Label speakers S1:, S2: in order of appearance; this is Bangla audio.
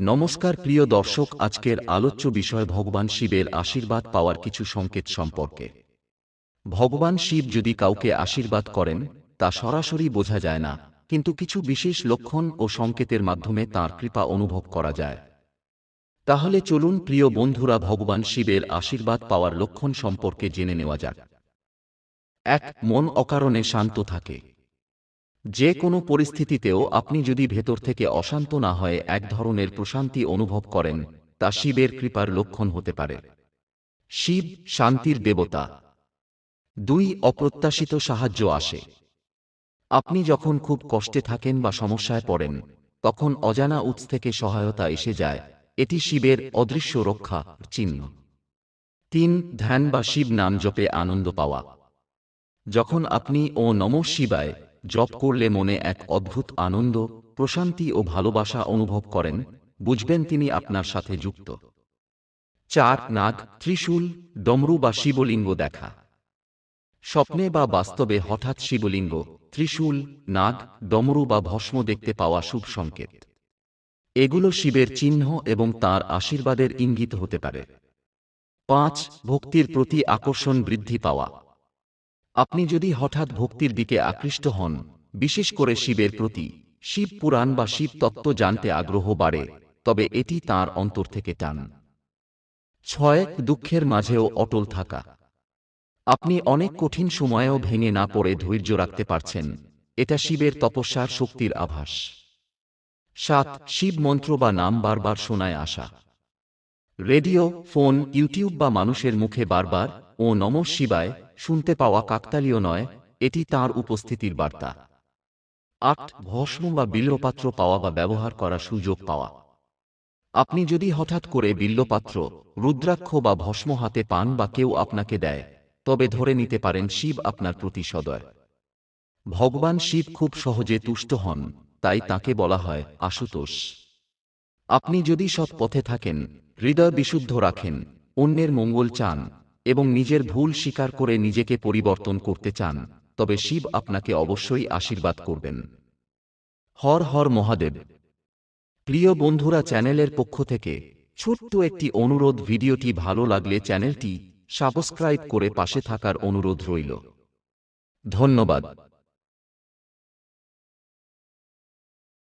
S1: নমস্কার, প্রিয় দর্শক, আজকের আলোচ্য বিষয় ভগবান শিবের আশীর্বাদ পাওয়ার কিছু সংকেত সম্পর্কে। ভগবান শিব যদি কাউকে আশীর্বাদ করেন, তা সরাসরি বোঝা যায় না, কিন্তু কিছু বিশেষ লক্ষণ ও সংকেতের মাধ্যমে তাঁর কৃপা অনুভব করা যায়। তাহলে চলুন, প্রিয় বন্ধুরা, ভগবান শিবের আশীর্বাদ পাওয়ার লক্ষণ সম্পর্কে জেনে নেওয়া যাক। এক, মন অকারণে শান্ত থাকে। যে কোনো পরিস্থিতিতেও আপনি যদি ভেতর থেকে অশান্ত না হয়ে এক ধরনের প্রশান্তি অনুভব করেন, তা শিবের কৃপার লক্ষণ হতে পারে। শিব শান্তির দেবতা। দুই, অপ্রত্যাশিত সাহায্য আসে। আপনি যখন খুব কষ্টে থাকেন বা সমস্যায় পড়েন, তখন অজানা উৎস থেকে সহায়তা এসে যায়, এটি শিবের অদৃশ্য রক্ষা চিহ্ন। তিন, ধ্যান বা শিব নাম জপে আনন্দ পাওয়া। যখন আপনি ও নম শিবায় জপ করলে মনে এক অদ্ভুত আনন্দ, প্রশান্তি ও ভালোবাসা অনুভব করেন, বুঝবেন তিনি আপনার সাথে যুক্ত। চার নাগ, ত্রিশূল ডমরু বা শিবলিঙ্গ দেখা। স্বপ্নে বা বাস্তবে হঠাৎ শিবলিঙ্গ, ত্রিশূল, নাগ ডমরু বা ভস্ম দেখতে পাওয়া শুভ সংকেত। এগুলো শিবের চিহ্ন এবং তার আশীর্বাদের ইঙ্গিত হতে পারে। পাঁচ, ভক্তির প্রতি আকর্ষণ বৃদ্ধি পাওয়া। আপনি যদি হঠাৎ ভক্তির দিকে আকৃষ্ট হন, বিশেষ করে শিবের প্রতি, শিব পুরাণ বা শিব তত্ত্ব জানতে আগ্রহ বাড়ে, তবে এটি তার অন্তর থেকে টান। ছয়, দুঃখের মাঝেও অটল থাকা। আপনি অনেক কঠিন সময়েও ভেঙে না পড়ে ধৈর্য রাখতে পারছেন, এটা শিবের তপস্যার শক্তির আভাস। সাত, শিব মন্ত্র বা নাম বারবার শোনায় আসা রেডিও, ফোন, ইউটিউব বা মানুষের মুখে বারবার ও নম শিবায় শুনতে পাওয়া কাকতালীয় নয়, এটি তার উপস্থিতির বার্তা। আট, ভস্ম বা বিল্লপাত্র পাওয়া বা ব্যবহার করার সুযোগ পাওয়া। আপনি যদি হঠাৎ করে বিল্লপাত্র, রুদ্রাক্ষ বা ভস্ম হাতে পান বা কেউ আপনাকে দেয়, তবে ধরে নিতে পারেন শিব আপনার প্রতি সদয়। ভগবান শিব খুব সহজে তুষ্ট হন, তাই তাকে বলা হয় আশুতোষ। আপনি যদি সৎ পথে থাকেন, হৃদয় বিশুদ্ধ রাখেন, অন্যের মঙ্গল চান এবং নিজের ভুল স্বীকার করে নিজেকে পরিবর্তন করতে চান, তবে শিব আপনাকে অবশ্যই আশীর্বাদ করবেন। হর হর মহাদেব। প্রিয় বন্ধুরা, চ্যানেলের পক্ষ থেকে ছোট্ট একটি অনুরোধ, ভিডিওটি ভালো লাগলে চ্যানেলটি সাবস্ক্রাইব করে পাশে থাকার অনুরোধ রইল। ধন্যবাদ।